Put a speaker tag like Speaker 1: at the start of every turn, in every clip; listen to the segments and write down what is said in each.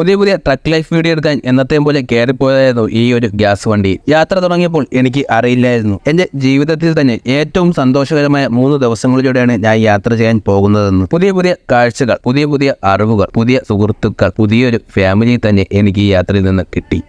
Speaker 1: പുതിയ പുതിയ truck life video എടുക്കാൻ എന്നത്തെയും പോലെ കയറിപ്പോയതായിരുന്നു ഈ ഒരു ഗ്യാസ് വണ്ടി. യാത്ര തുടങ്ങിയപ്പോൾ എനിക്ക് അറിയില്ലായിരുന്നു. എന്റെ ജീവിതത്തിൽ തന്നെ ഏറ്റവും സന്തോഷകരമായ മൂന്ന് ദിവസങ്ങളിലൂടെയാണ് ഞാൻ യാത്ര ചെയ്യാൻ പോകുന്നതെന്ന്. പുതിയ പുതിയ കാഴ്ചകൾ പുതിയ പുതിയ അറിവുകൾ പുതിയ സുഹൃത്തുക്കൾ പുതിയൊരു ഫാമിലി തന്നെ എനിക്ക് ഈ യാത്രയിൽ നിന്ന് കിട്ടി.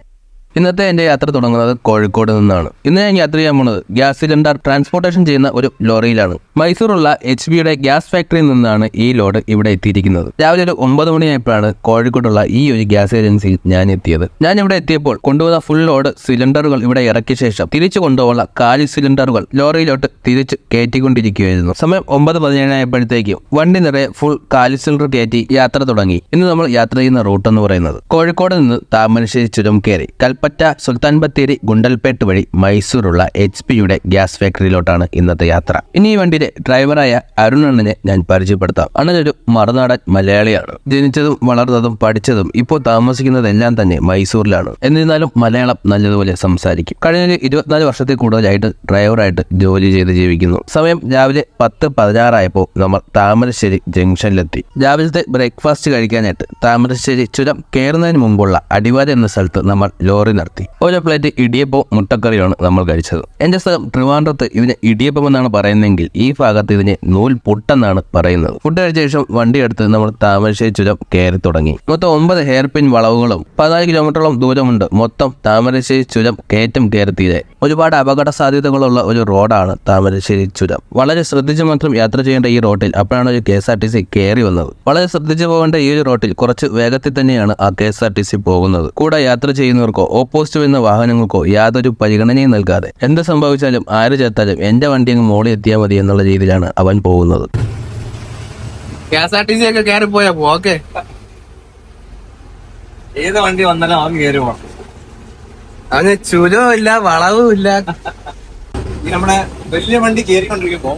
Speaker 1: ഇന്നത്തെ എന്റെ യാത്ര തുടങ്ങുന്നത് കോഴിക്കോട് നിന്നാണ്. ഇന്ന് ഞാൻ യാത്ര ചെയ്യാൻ പോണത് ഗ്യാസ് സിലിണ്ടർ ട്രാൻസ്പോർട്ടേഷൻ ചെയ്യുന്ന ഒരു ലോറിയിലാണ്. മൈസൂറുള്ള എച്ച് ബിയുടെ ഗ്യാസ് ഫാക്ടറിയിൽ നിന്നാണ് ഈ ലോഡ് ഇവിടെ എത്തിയിരിക്കുന്നത്. രാവിലെ ഒരു ഒമ്പത് മണിയായപ്പോഴാണ് കോഴിക്കോടുള്ള ഈ ഒരു ഗ്യാസ് ഏജൻസിയിൽ ഞാൻ എത്തിയത്. ഞാൻ ഇവിടെ എത്തിയപ്പോൾ കൊണ്ടുവന്ന ഫുൾ ലോഡ് സിലിണ്ടറുകൾ ഇവിടെ ഇറക്കിയ ശേഷം തിരിച്ചു കൊണ്ടുപോകുന്ന കാലി സിലിണ്ടറുകൾ ലോറിയിലോട്ട് തിരിച്ച് കയറ്റിക്കൊണ്ടിരിക്കുകയായിരുന്നു. സമയം ഒമ്പത് പതിനേഴായപ്പോഴത്തേക്കും വണ്ടി നിറയെ ഫുൾ കാലി സിലിണ്ടർ കയറ്റി യാത്ര തുടങ്ങി. ഇന്ന് നമ്മൾ യാത്ര ചെയ്യുന്ന റൂട്ട് എന്ന് പറയുന്നത് കോഴിക്കോട് നിന്ന് താമരശ്ശേരി ചുരം കയറി കൽപ്പറ്റ സുൽത്താൻ ബത്തേരി ഗുണ്ടൽപേട്ട് വഴി മൈസൂറുള്ള എച്ച് പിയുടെ ഗ്യാസ് ഫാക്ടറിയിലോട്ടാണ് ഇന്നത്തെ യാത്ര. ഇനി ഈ വണ്ടിയിലെ ഡ്രൈവറായ അരുൺ അണ്ണനെ ഞാൻ പരിചയപ്പെടുത്താം. അണ്ണനൊരു മറുനാടൻ മലയാളിയാണ്. ജനിച്ചതും വളർന്നതും പഠിച്ചതും ഇപ്പോൾ താമസിക്കുന്നതെല്ലാം തന്നെ മൈസൂരിലാണ്. എന്നിരുന്നാലും മലയാളം നല്ലതുപോലെ സംസാരിക്കും. കഴിഞ്ഞ ഒരു ഇരുപത്തിനാല് വർഷത്തിൽ കൂടുതലായിട്ട് ഡ്രൈവറായിട്ട് ജോലി ചെയ്ത് ജീവിക്കുന്നു. സമയം രാവിലെ പത്ത് പതിനാറായപ്പോൾ നമ്മൾ താമരശ്ശേരി ജംഗ്ഷനിലെത്തി. രാവിലത്തെ ബ്രേക്ക്ഫാസ്റ്റ് കഴിക്കാനായിട്ട് താമരശ്ശേരി ചുരം കയറുന്നതിന് മുമ്പുള്ള അടിവാര എന്ന സ്ഥലത്ത് നമ്മൾ ലോറി നിർത്തി ഒരു പ്ലേറ്റ് ഇടിയപ്പം മുട്ടക്കറിയാണ് നമ്മൾ കഴിച്ചത്. എന്റെ സ്ഥലം ട്രിവാൻഡ്രത്ത് ഇതിന് ഇടിയപ്പം എന്നാണ് പറയുന്നതെങ്കിൽ ഈ ഭാഗത്ത് ഇതിന് നൂൽ പൊട്ടെന്നാണ് പറയുന്നത്. ഫുഡ് കഴിച്ച ശേഷം വണ്ടി എടുത്ത് നമ്മൾ താമരശ്ശേരി ചുരം കയറി തുടങ്ങി. മൊത്തം ഒമ്പത് ഹെയർ പിൻ വളവുകളും പതിനാല് കിലോമീറ്ററോളം ദൂരമുണ്ട്. മൊത്തം താമരശ്ശേരി ചുരം കയറ്റം കയറിത്തീരെ ഒരുപാട് അപകട സാധ്യതകളുള്ള ഒരു റോഡാണ് താമരശ്ശേരി ചുരം. വളരെ ശ്രദ്ധിച്ച് മാത്രം യാത്ര ചെയ്യേണ്ട ഈ റോഡിൽ അപ്പോഴാണ് ഒരു K S R T C കയറി വന്നത്. വളരെ ശ്രദ്ധിച്ചു പോകേണ്ട ഈ ഒരു റോഡിൽ കുറച്ച് വേഗത്തിൽ തന്നെയാണ് ആ K S R T C പോകുന്നത്. കൂടെ യാത്ര ചെയ്യുന്നവർക്കോ ഓപ്പോസിറ്റ് വരുന്ന വാഹനങ്ങൾക്കോ യാതൊരു പരിഗണനയും നൽകാതെ എന്ത് സംഭവിച്ചാലും ആര് ചേർത്താലും എന്റെ വണ്ടി അങ്ങ് മോളിൽ എത്തിയാൽ മതി എന്നുള്ള രീതിയിലാണ് അവൻ പോകുന്നത്.
Speaker 2: K S R T C ഒക്കെ കയറി പോയാ ഓക്കെ.
Speaker 3: ഏത് വണ്ടി വന്നാലും അവൻ കയറി പോകണം
Speaker 2: ചുരവും ഇല്ല വളവും ഇല്ല.
Speaker 3: ഈ നമ്മുടെ വലിയ വണ്ടി കയറിക്കൊണ്ടിരിക്കുമ്പോ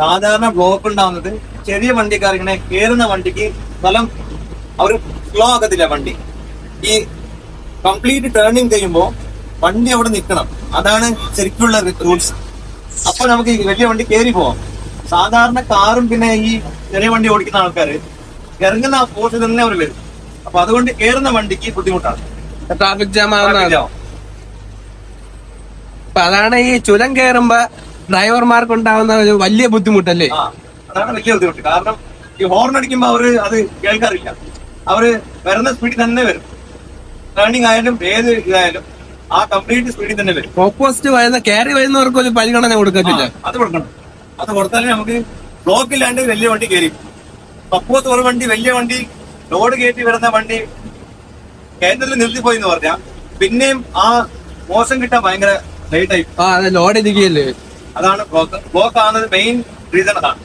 Speaker 3: സാധാരണ ബ്ലോക്ക് ഉണ്ടാവുന്നത് ചെറിയ വണ്ടിക്കാർ ഇങ്ങനെ കയറുന്ന വണ്ടിക്ക് സ്ഥലം അവർ ഫ്ലോ ആക്കത്തില്ല വണ്ടി. ഈ കംപ്ലീറ്റ് ടേണിങ് ചെയ്യുമ്പോൾ വണ്ടി അവിടെ നിൽക്കണം. അതാണ് ശരിക്കുള്ള റൂൾസ് അപ്പൊ നമുക്ക് വലിയ വണ്ടി കയറി പോവാം. സാധാരണ കാറും പിന്നെ ഈ ചെറിയ വണ്ടി ഓടിക്കുന്ന ആൾക്കാർ ഇറങ്ങുന്ന ആ തന്നെ അവർ വരും. അപ്പൊ അതുകൊണ്ട് കയറുന്ന വണ്ടിക്ക് ബുദ്ധിമുട്ടാണ്.
Speaker 2: ട്രാഫിക് ജാം
Speaker 3: Traffic
Speaker 2: അപ്പൊ അതാണ് ഈ ചുരം കയറുമ്പോ ഡ്രൈവർമാർക്ക് ഉണ്ടാവുന്ന ഒരു വലിയ ബുദ്ധിമുട്ടല്ലേ?
Speaker 3: അതാണ് വലിയ ബുദ്ധിമുട്ട്. കാരണം ഈ ഹോർൺ അടിക്കുമ്പോ അവർ അത് കേൾക്കാറില്ല. അവർ വരുന്ന സ്പീഡിൽ തന്നെ വരും. ടേണിംഗ് ആയാലും ഏത് ഇതായാലും ആ കംപ്ലീറ്റ് സ്പീഡിൽ തന്നെ വരും.
Speaker 2: ഓപ്പോസിറ്റ് വരുന്ന കയറി വരുന്നവർക്ക് ഒരു പരിഗണന കൊടുക്കത്തില്ല.
Speaker 3: അത് കൊടുക്കണം. അത് കൊടുത്താലേ നമുക്ക് ബ്ലോക്ക് ഇല്ലാണ്ട് വലിയ വണ്ടി കയറി സപ്പോസ് ഒരു വണ്ടി വലിയ വണ്ടി ലോഡ് കയറ്റി വരുന്ന വണ്ടി കേന്ദ്രത്തിൽ നിർത്തിപ്പോയി എന്ന് പറഞ്ഞാൽ പിന്നെയും ആ മോശം കിട്ടാൻ ഭയങ്കര ലേറ്റ് ആയി.
Speaker 2: ലോഡ് ഇരിക്കുകയല്ലേ?
Speaker 3: അതാണ് ബ്ലോക്ക് ബ്ലോക്ക് ആകുന്നത് മെയിൻ റീസൺ അതാണ്.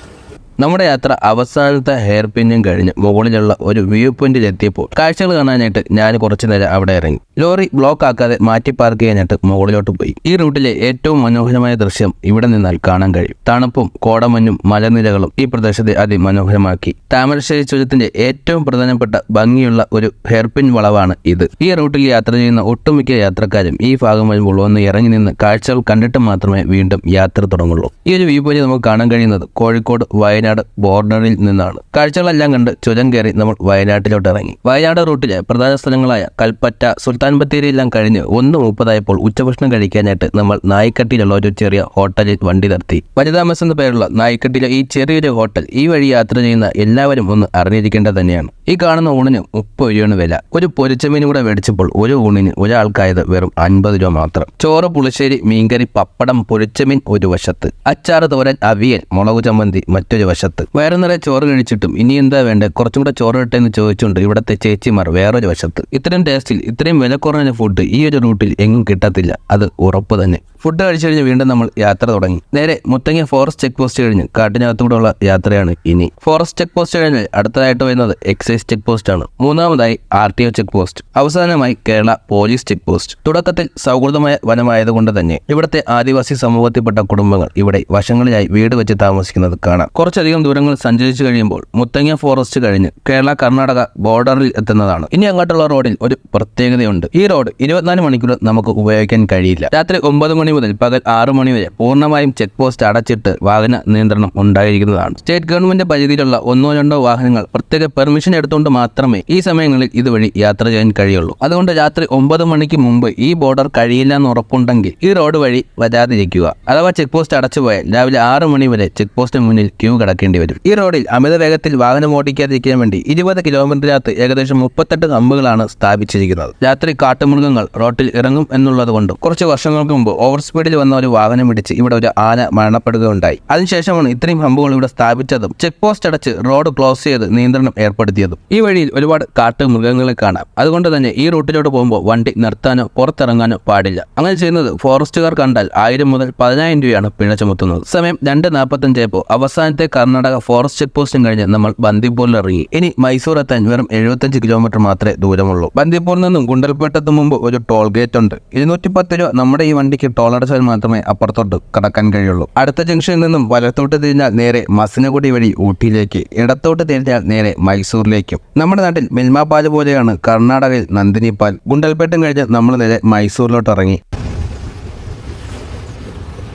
Speaker 1: നമ്മുടെ യാത്ര അവസാനത്തെ ഹെയർ പിന്നും കഴിഞ്ഞ് മുകളിലുള്ള ഒരു വ്യൂ പോയിന്റിൽ എത്തിയപ്പോൾ കാഴ്ചകൾ കാണാനായിട്ട് ഞാൻ കുറച്ചു നേരം അവിടെ ഇറങ്ങി. ലോറി ബ്ലോക്ക് ആക്കാതെ മാറ്റി പാർക്ക് ചെയ്യാനായിട്ട് മുകളിലോട്ട് പോയി. ഈ റൂട്ടിലെ ഏറ്റവും മനോഹരമായ ദൃശ്യം ഇവിടെ നിന്നാൽ കാണാൻ കഴിയും. തണുപ്പും കോടമഞ്ഞും മലനിരകളും ഈ പ്രദേശത്തെ അതിമനോഹരമാക്കി. താമരശ്ശേരി ചുരത്തിന്റെ ഏറ്റവും പ്രധാനപ്പെട്ട ഭംഗിയുള്ള ഒരു ഹെയർപിൻ വളവാണ് ഇത്. ഈ റൂട്ടിൽ യാത്ര ചെയ്യുന്ന ഒട്ടുമിക്ക യാത്രക്കാരും ഈ ഭാഗം വരുമ്പോൾ ഒന്ന് ഇറങ്ങി നിന്ന് കാഴ്ചകൾ കണ്ടിട്ട് മാത്രമേ വീണ്ടും യാത്ര തുടങ്ങുള്ളൂ. ഈ ഒരു വ്യൂ പോയിന്റ് നമുക്ക് കാണാൻ കഴിയുന്നത് കോഴിക്കോട് വയനാട് ബോർഡറിൽ നിന്നാണ്. കാഴ്ചകളെല്ലാം കണ്ട് ചുരം കയറി നമ്മൾ വയനാട്ടിലോട്ട് ഇറങ്ങി വയനാട് റൂട്ടിലെ പ്രധാന സ്ഥലങ്ങളായ കൽപ്പറ്റ സുൽത്താൻ ബത്തേരി എല്ലാം കഴിഞ്ഞ് ഒന്ന് മുപ്പതായപ്പോൾ ഉച്ചഭക്ഷണം കഴിക്കാനായിട്ട് നമ്മൾ നായിക്കട്ടിയിലുള്ള ഒരു ചെറിയ ഹോട്ടലിൽ വണ്ടി നിർത്തി. വനിതാമസ് എന്ന പേരുള്ള നായിക്കട്ടിയിലെ ഈ ചെറിയൊരു ഹോട്ടൽ ഈ വഴി യാത്ര ചെയ്യുന്ന എല്ലാവരും ഒന്ന് അറിഞ്ഞിരിക്കേണ്ടത് തന്നെയാണ്. ഈ കാണുന്ന ഊണിന് മുപ്പത് രൂപയാണ് വില. ഒരു പൊരിച്ചമീൻ കൂടെ മേടിച്ചപ്പോൾ ഒരു ഊണിന് ഒരാൾക്കായത് വെറും അൻപത് രൂപ മാത്രം. ചോറ് പുളിശ്ശേരി മീൻകറി പപ്പടം പൊരിച്ചമീൻ ഒരു വശത്ത്. അച്ചാർ തോരൻ അവിയൽ മുളക് ചമ്മന്തി മറ്റൊരു വശത്ത്. വയറു നിറയെ ചോറ് കഴിച്ചിട്ടും ഇനി എന്താ വേണ്ടേ? കുറച്ചും കൂടെ ചോറ് ഇട്ടെന്ന് ചോദിച്ചുകൊണ്ട് ഇവിടുത്തെ ചേച്ചിമാർ വേറൊരു വശത്ത്. ഇത്രയും ടേസ്റ്റിൽ ഇത്രയും വില കുറഞ്ഞ ഫുഡ് ഈ ഒരു റൂട്ടിൽ എങ്ങും കിട്ടത്തില്ല. അത് ഉറപ്പ് തന്നെ. ഫുഡ് കഴിച്ചു കഴിഞ്ഞ് വീണ്ടും നമ്മൾ യാത്ര തുടങ്ങി. നേരെ മുത്തങ്ങ ഫോറസ്റ്റ് ചെക്ക് പോസ്റ്റ് കഴിഞ്ഞ് കാട്ടിനകത്തൂടെയുള്ള യാത്രയാണ് ഇനി. ഫോറസ്റ്റ് ചെക്ക് പോസ്റ്റ് കഴിഞ്ഞ് അടുത്തതായിട്ട് വരുന്നത് എക്സൈസ് ചെക്ക് പോസ്റ്റ് ആണ്. മൂന്നാമതായി R T O check post അവസാനമായി കേരള പോലീസ് ചെക്ക് പോസ്റ്റ് തുടക്കത്തിൽ സൗഹൃദമായ വനമായതുകൊണ്ട് തന്നെ ഇവിടുത്തെ ആദിവാസി സമൂഹത്തിൽപ്പെട്ട കുടുംബങ്ങൾ ഇവിടെ വശങ്ങളിലായി വീട് വെച്ച് താമസിക്കുന്നത് കാണാം. കുറച്ചധികം ദൂരങ്ങൾ സഞ്ചരിച്ചു കഴിയുമ്പോൾ മുത്തങ്ങ ഫോറസ്റ്റ് കഴിഞ്ഞ് കേരള കർണാടക ബോർഡറിൽ എത്തുന്നതാണ്. ഇനി അങ്ങോട്ടുള്ള റോഡിൽ ഒരു പ്രത്യേകതയുണ്ട്. ഈ റോഡ് ഇരുപത്തിനാല് മണിക്കൂർ നമുക്ക് ഉപയോഗിക്കാൻ കഴിയില്ല. രാത്രി ഒമ്പത് മണി മണി മുതൽ പകൽ ആറ് മണി വരെ പൂർണമായും ചെക്ക് പോസ്റ്റ് അടച്ചിട്ട് വാഹന നിയന്ത്രണം ഉണ്ടായിരിക്കുന്നതാണ്. സ്റ്റേറ്റ് ഗവൺമെന്റ് പരിധിയിലുള്ള ഒന്നോ രണ്ടോ വാഹനങ്ങൾ പ്രത്യേക പെർമിഷൻ എടുത്തുകൊണ്ട് മാത്രമേ ഈ സമയങ്ങളിൽ ഇതുവഴി യാത്ര ചെയ്യാൻ കഴിയുള്ളൂ. അതുകൊണ്ട് രാത്രി ഒമ്പത് മണിക്ക് മുമ്പ് ഈ ബോർഡർ കഴിയില്ല എന്ന് ഉറപ്പുണ്ടെങ്കിൽ ഈ റോഡ് വഴി വരാതിരിക്കുക. അഥവാ ചെക്ക് പോസ്റ്റ് അടച്ചുപോയാൽ രാവിലെ ആറ് മണി വരെ ചെക്ക് പോസ്റ്റിന് മുന്നിൽ ക്യൂ കിടക്കേണ്ടി വരും. ഈ റോഡിൽ അമിത വേഗത്തിൽ വാഹനം ഓടിക്കാതിരിക്കാൻ വേണ്ടി ഇരുപത് കിലോമീറ്ററിനകത്ത് ഏകദേശം മുപ്പത്തെട്ട് കമ്പുകളാണ് സ്ഥാപിച്ചിരിക്കുന്നത്. രാത്രി കാട്ടുമൃഗങ്ങൾ റോഡിൽ ഇറങ്ങും എന്നുള്ളത് കൊണ്ടും കുറച്ച് വർഷങ്ങൾക്ക് മുമ്പ് ഓവർ സ്പീഡിൽ വന്ന ഒരു വാഹനം ഇടിച്ച് ഇവിടെ ഒരു ആന മരണപ്പെടുകയുണ്ടായി. അതിനുശേഷമാണ് ഇത്രയും ഹമ്പുകൾ ഇവിടെ സ്ഥാപിച്ചതും ചെക്ക് പോസ്റ്റ് അടച്ച് റോഡ് ക്ലോസ് ചെയ്ത് നിയന്ത്രണം ഏർപ്പെടുത്തിയതും. ഈ വഴിയിൽ ഒരുപാട് കാട്ടു മൃഗങ്ങളെ കാണാം. അതുകൊണ്ട് തന്നെ ഈ റൂട്ടിലോട്ട് പോകുമ്പോൾ വണ്ടി നിർത്താനോ പുറത്തിറങ്ങാനോ പാടില്ല. അങ്ങനെ ചെയ്യുന്നത് ഫോറസ്റ്റുകാർ കണ്ടാൽ ആയിരം മുതൽ പതിനായിരം രൂപയാണ് പിഴ ചുമത്തുന്നത്. സമയം രണ്ട് നാൽപ്പത്തഞ്ചായപ്പോൾ അവസാനത്തെ കർണാടക ഫോറസ്റ്റ് ചെക്ക് പോസ്റ്റും കഴിഞ്ഞ് നമ്മൾ ബന്ദിപ്പൂരിൽ ഇറങ്ങി. ഇനി മൈസൂർ എത്താൻ വെറും എഴുപത്തഞ്ച് കിലോമീറ്റർ മാത്രമേ ദൂരമുള്ളൂ. ബന്ദിപ്പൂരിൽ നിന്നും ഗുണ്ടൽപേട്ടെത്തും മുമ്പ് ഒരു ടോൾ ഗേറ്റ് ഉണ്ട്. ഇരുന്നൂറ്റി പത്ത് രൂപ നമ്മുടെ ഈ വണ്ടിക്ക് ടോൾ അടച്ചാൽ മാത്രമേ അപ്പുറത്തോട്ട് കടക്കാൻ കഴിയുള്ളൂ. അടുത്ത ജംഗ്ഷനിൽ നിന്നും വലത്തോട്ട് തിരിഞ്ഞാൽ നേരെ മസിനഗുഡി വഴി ഊട്ടിയിലേക്ക് ഇടത്തോട്ട് തിരിഞ്ഞാൽ നേരെ മൈസൂരിലേക്കും. നമ്മുടെ നാട്ടിൽ മിൽമ പാൽ പോലെയാണ് കർണാടകയിൽ നന്ദിനി പാൽ. ഗുണ്ടൽപേട്ടും കഴിഞ്ഞ് നമ്മൾ നേരെ മൈസൂരിലോട്ട് ഇറങ്ങി.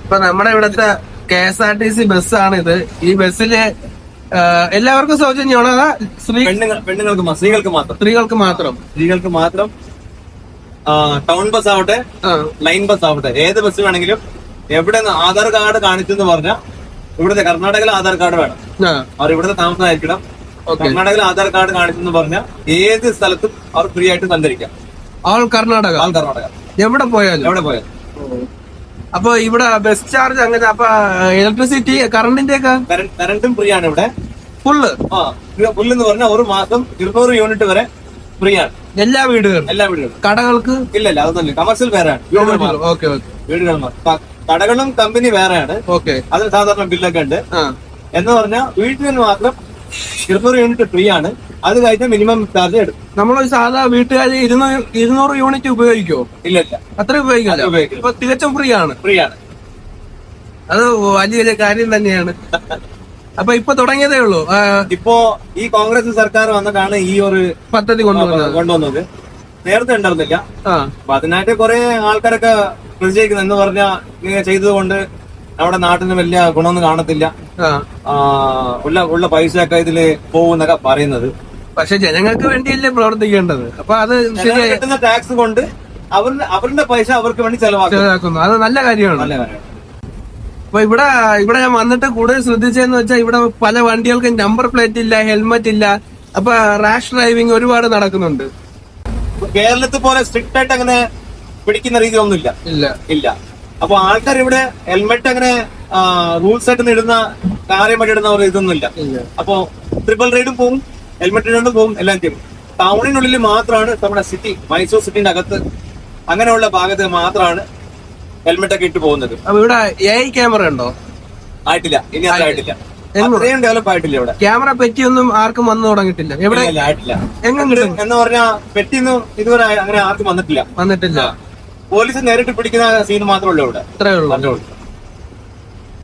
Speaker 2: ഇപ്പൊ നമ്മുടെ ഇവിടുത്തെ K S R T C ബസ്സാണ് ഇത് ഈ ബസ്സിൽ എല്ലാവർക്കും സൗജന്യമാണ്?
Speaker 3: സ്ത്രീകൾക്ക് മാത്രം.
Speaker 2: സ്ത്രീകൾക്ക് മാത്രം.
Speaker 3: സ്ത്രീകൾക്ക് മാത്രം. ടൗൺ ബസ് ആവട്ടെ ലൈൻ ബസ് ആവട്ടെ ഏത് ബസ് വേണമെങ്കിലും എവിടെ ആധാർ കാർഡ് കാണിച്ചെന്ന് പറഞ്ഞാൽ ഇവിടുത്തെ കർണാടകയിൽ ആധാർ കാർഡ് വേണം. അവർ ഇവിടുത്തെ താമസമായിരിക്കണം കർണാടകയിൽ ആധാർ കാർഡ് കാണിച്ചെന്ന് പറഞ്ഞാൽ ഏത് സ്ഥലത്തും അവർ ഫ്രീ ആയിട്ട് സഞ്ചരിക്കാം.
Speaker 2: ആൾ കർണാടക.
Speaker 3: ആൾ കർണാടക.
Speaker 2: എവിടെ പോയാലും.
Speaker 3: എവിടെ പോയാലും.
Speaker 2: അപ്പൊ ഇവിടെ ബസ് ചാർജ് അങ്ങനെ അപ്പൊ ഇലക്ട്രിസിറ്റി കറണ്ടിന്റെ ഒക്കെ
Speaker 3: കറണ്ടും ഫ്രീ ആണ് ഇവിടെ.
Speaker 2: ഫുള്ള്
Speaker 3: ആ പുല്ലെന്ന് പറഞ്ഞാൽ ഒരു മാസം ഇരുന്നൂറ് യൂണിറ്റ് വരെ ഫ്രീ ആണ്.
Speaker 2: എല്ലാ വീടുകളും.
Speaker 3: എല്ലാ വീടുകളും.
Speaker 2: കടകൾക്ക്?
Speaker 3: ഇല്ലല്ല ഇല്ല അതൊന്നുമില്ല. കമേഴ്സ്യൽ വേറെയാണ്. വീടുകൾ.
Speaker 2: Okay okay.
Speaker 3: വീടുകൾ. ക- കടകളും കമ്പനി വേറെയാണ്.
Speaker 2: ഓക്കെ.
Speaker 3: അതിന് സാധാരണ ബില്ലൊക്കെ ഉണ്ട്.
Speaker 2: ആ.
Speaker 3: എന്ന് പറഞ്ഞാൽ വീട്ടിൽ നിന്ന് മാത്രം ഇരുന്നൂറ് യൂണിറ്റ് ഫ്രീ ആണ്. അത് കഴിഞ്ഞാൽ മിനിമം ചാർജ് എടുക്കും.
Speaker 2: നമ്മൾ സാധാ വീട്ടുകാർ ഇരുന്നൂറ് ഇരുന്നൂറ് യൂണിറ്റ് ഉപയോഗിക്കോ
Speaker 3: ഇല്ല
Speaker 2: അത്ര ഉപയോഗിക്കില്ല?
Speaker 3: അത് ഉപയോഗിക്കില്ല.
Speaker 2: ഇപ്പൊ തികച്ചും ഫ്രീ ആണ്.
Speaker 3: ഫ്രീ ആണ്.
Speaker 2: അത് വലിയ കാര്യം തന്നെയാണ്. അപ്പൊ ഇപ്പൊ തുടങ്ങിയതേ ഉള്ളൂ.
Speaker 3: ഇപ്പോ ഈ കോൺഗ്രസ് സർക്കാർ വന്നിട്ടാണ് ഈ ഒരു
Speaker 2: പദ്ധതി കൊണ്ടുവന്നത്.
Speaker 3: കൊണ്ടുവന്നത്. നേരത്തെ ഉണ്ടായിരുന്നില്ല. അപ്പൊ അതിനായിട്ട് കുറെ ആൾക്കാരൊക്കെ പ്രതിഷേധിക്കുന്നു എന്ന് പറഞ്ഞാൽ ഇങ്ങനെ ചെയ്തതുകൊണ്ട് നമ്മുടെ നാട്ടിന് വലിയ ഗുണമൊന്നും കാണത്തില്ല. ഉള്ള ഉള്ള പൈസ ഒക്കെ ഇതിൽ പോകുന്നൊക്കെ പറയുന്നത്.
Speaker 2: പക്ഷെ ജനങ്ങൾക്ക് വേണ്ടിയല്ലേ പ്രവർത്തിക്കേണ്ടത്. അപ്പൊ അത്
Speaker 3: കിട്ടുന്ന ടാക്സ് കൊണ്ട് അവരുടെ അവരുടെ പൈസ അവർക്ക് വേണ്ടി
Speaker 2: ചെലവാക്കുന്നു. അത് നല്ല കാര്യമാണ്.
Speaker 3: നല്ല കാര്യം
Speaker 2: അപ്പൊ ഇവിടെ ഇവിടെ ഞാൻ വന്നിട്ട് കൂടുതൽ ശ്രദ്ധിച്ചതെന്ന് വെച്ചാൽ ഇവിടെ പല വണ്ടികൾക്കും നമ്പർ പ്ലേറ്റ് ഇല്ല ഹെൽമറ്റ് ഇല്ല. അപ്പൊ റാഷ് ഡ്രൈവിംഗ് ഒരുപാട് നടക്കുന്നുണ്ട്.
Speaker 3: കേരളത്തിൽ പോലെ സ്ട്രിക്റ്റ് ആയിട്ട് അങ്ങനെ പിടിക്കുന്ന രീതി ഒന്നും
Speaker 2: ഇല്ല.
Speaker 3: ഇല്ല. അപ്പൊ ആൾക്കാർ ഇവിടെ ഹെൽമെറ്റ് അങ്ങനെ റൂൾസ് ആയിട്ട് ഇടുന്ന കാര്യമായിട്ട് ഇടുന്ന ഒരു ഇതൊന്നുമില്ല.
Speaker 2: ഇല്ല.
Speaker 3: അപ്പൊ ട്രിപ്പിൾ റൈഡും പോകും ഹെൽമെറ്റ് ഇടുകൊണ്ട് പോകും എല്ലാം ചെയ്യും. ടൗണിനുള്ളിൽ മാത്രമാണ് നമ്മുടെ സിറ്റി മൈസൂർ സിറ്റിന്റെ അകത്ത് അങ്ങനെയുള്ള ഭാഗത്ത് മാത്രമാണ് ഹെൽമെറ്റ് ഒക്കെ ഇട്ട് പോകുന്നത്.
Speaker 2: അപ്പൊ ഇവിടെ എ ഐ ക്യാമറ ഉണ്ടോ?
Speaker 3: ആയിട്ടില്ല. ഇനി
Speaker 2: എങ്ങോ?
Speaker 3: അത്രയും ഡെവലപ്പ് ആയിട്ടില്ല ഇവിടെ.
Speaker 2: ക്യാമറ പെറ്റിയൊന്നും ആർക്കും വന്നു തുടങ്ങിയിട്ടില്ല. എവിടെ
Speaker 3: ആയിട്ടില്ല.
Speaker 2: എങ്ങും കിട്ടും
Speaker 3: എന്ന് പറഞ്ഞാൽ പെറ്റിയൊന്നും ഇതുവരെ അങ്ങനെ ആർക്കും വന്നിട്ടില്ല.
Speaker 2: വന്നിട്ടില്ല.
Speaker 3: പോലീസ് നേരിട്ട് പിടിക്കുന്ന സീൻ മാത്രമേ ഉള്ളൂ ഇവിടെ.
Speaker 2: അത്രേ ഉള്ളൂ.
Speaker 3: അതേ ഉള്ളൂ.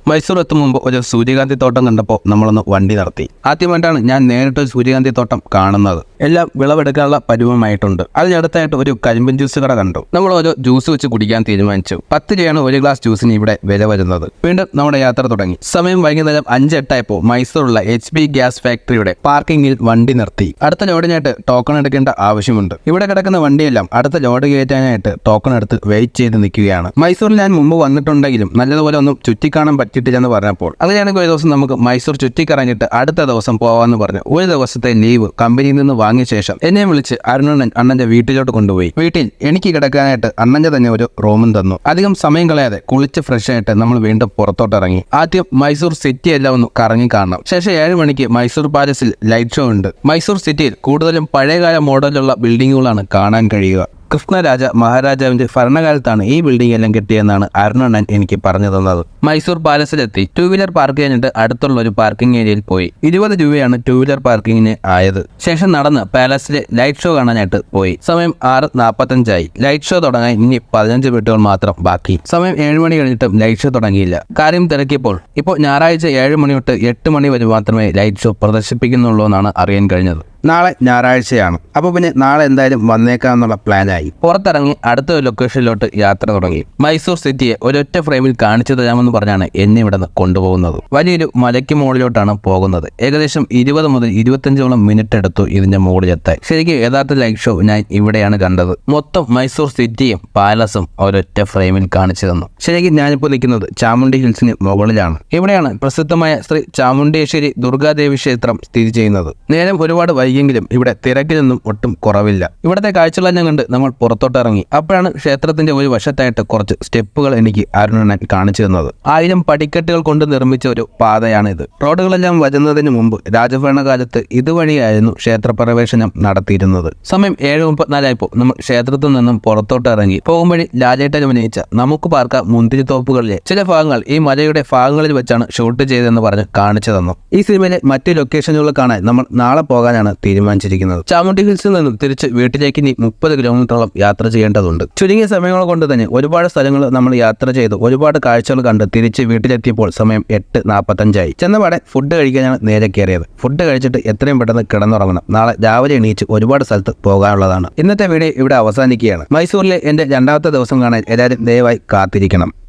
Speaker 1: മൈസൂർ എത്തും മുമ്പ് ഒരു സൂര്യകാന്തി തോട്ടം കണ്ടപ്പോൾ നമ്മളൊന്ന് വണ്ടി നടത്തി. ആദ്യമായിട്ടാണ് ഞാൻ നേരിട്ട് സൂര്യകാന്തി തോട്ടം കാണുന്നത്. എല്ലാം വിളവെടുക്കാനുള്ള പരുവമായിട്ടുണ്ട്. അതിനടുത്തായിട്ട് ഒരു കരിമ്പൻ ജ്യൂസ് കട കണ്ടു. നമ്മൾ ഒരു ജ്യൂസ് വെച്ച് കുടിക്കാൻ തീരുമാനിച്ചു. പത്ത് രൂപയാണ് ഒരു ഗ്ലാസ് ജ്യൂസിന് ഇവിടെ വില വരുന്നത്. വീണ്ടും നമ്മുടെ യാത്ര തുടങ്ങി. സമയം വൈകുന്നേരം അഞ്ചെട്ടായപ്പോൾ മൈസൂറുള്ള എച്ച് പി ഗ്യാസ് ഫാക്ടറിയുടെ പാർക്കിംഗിൽ വണ്ടി നിർത്തി. അടുത്ത ലോഡിനായിട്ട് ടോക്കൺ എടുക്കേണ്ട ആവശ്യമുണ്ട്. ഇവിടെ കിടക്കുന്ന വണ്ടിയെല്ലാം അടുത്ത ലോഡ് കയറ്റാനായിട്ട് ടോക്കൺ എടുത്ത് വെയിറ്റ് ചെയ്ത് നിൽക്കുകയാണ്. മൈസൂരിൽ ഞാൻ മുമ്പ് വന്നിട്ടുണ്ടെങ്കിലും നല്ലതുപോലെ ഒന്നും ചുറ്റിക്കാണാൻ പറ്റിയിട്ടില്ലെന്ന് പറഞ്ഞപ്പോൾ അങ്ങനെയാണെങ്കിൽ ഒരു ദിവസം നമുക്ക് മൈസൂർ ചുറ്റിക്കറങ്ങിയിട്ട് അടുത്ത ദിവസം പോവാന്ന് പറഞ്ഞു ഒരു ദിവസത്തെ ലീവ് കമ്പനിയിൽ നിന്ന് വാങ്ങിയ ശേഷം എന്നെ വിളിച്ച് അരുണൻ അണ്ണന്റെ വീട്ടിലോട്ട് കൊണ്ടുപോയി. വീട്ടിൽ എനിക്ക് കിടക്കാനായിട്ട് അണ്ണന്റെ തന്നെ ഒരു റൂമും തന്നു. അധികം സമയം കളയാതെ കുളിച്ച് ഫ്രഷ് ആയിട്ട് നമ്മൾ വീണ്ടും പുറത്തോട്ട് ഇറങ്ങി. ആദ്യം മൈസൂർ സിറ്റി എല്ലാം ഒന്ന് കറങ്ങി കാണണം. ശേഷം ഏഴ് മണിക്ക് മൈസൂർ പാലസിൽ ലൈറ്റ് ഷോ ഉണ്ട്. മൈസൂർ സിറ്റിയിൽ കൂടുതലും പഴയകാല മോഡലുള്ള ബിൽഡിങ്ങുകളാണ് കാണാൻ കഴിയുക. കൃഷ്ണരാജ മഹാരാജാവിന്റെ ഭരണകാലത്താണ് ഈ ബിൽഡിംഗ് എല്ലാം കിട്ടിയെന്നാണ് അരുണണ്ണൻ എനിക്ക് പറഞ്ഞു തന്നത്. മൈസൂർ പാലസിലെത്തി ടൂ വീലർ പാർക്ക് കഴിഞ്ഞിട്ട് അടുത്തുള്ള ഒരു പാർക്കിംഗ് ഏരിയയിൽ പോയി. ഇരുപത് രൂപയാണ് ടൂ വീലർ പാർക്കിങ്ങിന് ആയത്. ശേഷം നടന്ന് പാലസിലെ ലൈറ്റ് ഷോ കാണാനായിട്ട് പോയി. സമയം ആറ് നാൽപ്പത്തഞ്ചായി ലൈറ്റ് ഷോ തുടങ്ങാൻ ഇനി പതിനഞ്ച് മിനിറ്റുകൾ മാത്രം ബാക്കി. സമയം ഏഴ് മണി കഴിഞ്ഞിട്ടും ലൈറ്റ് ഷോ തുടങ്ങിയില്ല. കാര്യം തിരക്കിയപ്പോൾ ഇപ്പോൾ ഞായറാഴ്ച ഏഴ് മണി തൊട്ട് എട്ട് മണി വരെ മാത്രമേ ലൈറ്റ് ഷോ പ്രദർശിപ്പിക്കുന്നുള്ളൂ എന്നാണ് അറിയാൻ കഴിഞ്ഞത്. നാളെ ഞായറാഴ്ചയാണ്. അപ്പോൾ പിന്നെ നാളെ എന്തായാലും വന്നേക്കാം എന്നുള്ള പ്ലാനായി. പുറത്തിറങ്ങി അടുത്ത ലൊക്കേഷനിലോട്ട് യാത്ര തുടങ്ങി. മൈസൂർ സിറ്റിയെ ഒരൊറ്റ ഫ്രെയിമിൽ കാണിച്ചു തരാമെന്ന് പറഞ്ഞാണ് എന്നെ ഇവിടെ നിന്ന് കൊണ്ടുപോകുന്നത്. വലിയൊരു മലയ്ക്ക് മുകളിലോട്ടാണ് പോകുന്നത്. ഏകദേശം ഇരുപത് മുതൽ ഇരുപത്തഞ്ചോളം മിനിറ്റ് എടുത്തു ഇതിന്റെ മുകളിലെത്താൻ. ശരിക്കും യഥാർത്ഥ ലൈറ്റ് ഷോ ഞാൻ ഇവിടെയാണ് കണ്ടത്. മൊത്തം മൈസൂർ സിറ്റിയും പാലസും ഒരൊറ്റ ഫ്രെയിമിൽ കാണിച്ചു തന്നു. ശരിക്കും ഞാനിപ്പോൾ നിൽക്കുന്നത് ചാമുണ്ടി ഹിൽസിന് മുകളിലാണ്. ഇവിടെയാണ് പ്രസിദ്ധമായ ശ്രീ ചാമുണ്ടേശ്വരി ദുർഗാദേവി ക്ഷേത്രം സ്ഥിതി ചെയ്യുന്നത്. നേരം ഒരുപാട് വൈകിയെങ്കിലും ഇവിടെ തിരക്കിലൊന്നും ഒട്ടും കുറവില്ല. ഇവിടത്തെ കാഴ്ചകളെല്ലാം കണ്ട് നമ്മൾ പുറത്തോട്ട് ഇറങ്ങി അപ്പോഴാണ് ക്ഷേത്രത്തിന്റെ ഒരു വശത്തായിട്ട് കുറച്ച് സ്റ്റെപ്പുകൾ എനിക്ക് അരുണൻ കാണിച്ചു തന്നത്. ആയിരം പടിക്കെട്ടുകൾ കൊണ്ട് നിർമ്മിച്ച ഒരു പാതയാണ് ഇത് റോഡുകളെല്ലാം വരുന്നതിന് മുമ്പ് രാജഭരണകാലത്ത് ഇതുവഴിയായിരുന്നു ക്ഷേത്രപ്രവേശനം നടത്തിയിരുന്നത്. സമയം ഏഴ് മുപ്പത്തിനാലായപ്പോൾ നമ്മൾ ക്ഷേത്രത്തിൽ നിന്നും പുറത്തോട്ട് ഇറങ്ങി പോകുമ്പഴി ലാലേട്ടൻ അഭിനയിച്ച നമുക്ക് പാർക്ക മുന്തിരിത്തോപ്പുകളിലെ ചില ഭാഗങ്ങൾ ഈ മലയുടെ ഭാഗങ്ങളിൽ വെച്ചാണ് ഷൂട്ട് ചെയ്തതെന്ന് പറഞ്ഞ് കാണിച്ചു തന്നു. ഈ സിനിമയിലെ മറ്റു ലൊക്കേഷനുകൾ കാണാൻ നമ്മൾ നാളെ പോകാനാണ് തീരുമാനിച്ചിരിക്കുന്നത്. ചാമുണ്ടി ഹിൽസിൽ നിന്നും തിരിച്ച് വീട്ടിലേക്ക് ഇനി മുപ്പത് കിലോമീറ്ററോളം യാത്ര ചെയ്യേണ്ടതുണ്ട്. ചുരുങ്ങിയ സമയങ്ങൾ കൊണ്ട് തന്നെ ഒരുപാട് സ്ഥലങ്ങൾ നമ്മൾ യാത്ര ചെയ്ത്. ഒരുപാട് കാഴ്ചകൾ കണ്ട് തിരിച്ച് വീട്ടിലെത്തിയപ്പോൾ സമയം എട്ട് നാൽപ്പത്തഞ്ചായി ചെന്നപാടെ ഫുഡ് കഴിക്കാനാണ് നേരെ കയറിയത്. ഫുഡ് കഴിച്ചിട്ട് എത്രയും പെട്ടെന്ന് കിടന്നുറങ്ങണം. നാളെ രാവിലെ എണീച്ച് ഒരുപാട് സ്ഥലത്ത് പോകാനുള്ളതാണ്. ഇന്നത്തെ വീഡിയോ ഇവിടെ അവസാനിക്കുകയാണ്. മൈസൂരിലെ എന്റെ രണ്ടാമത്തെ ദിവസം കാണാൻ എല്ലാവരും ദയവായി കാത്തിരിക്കണം.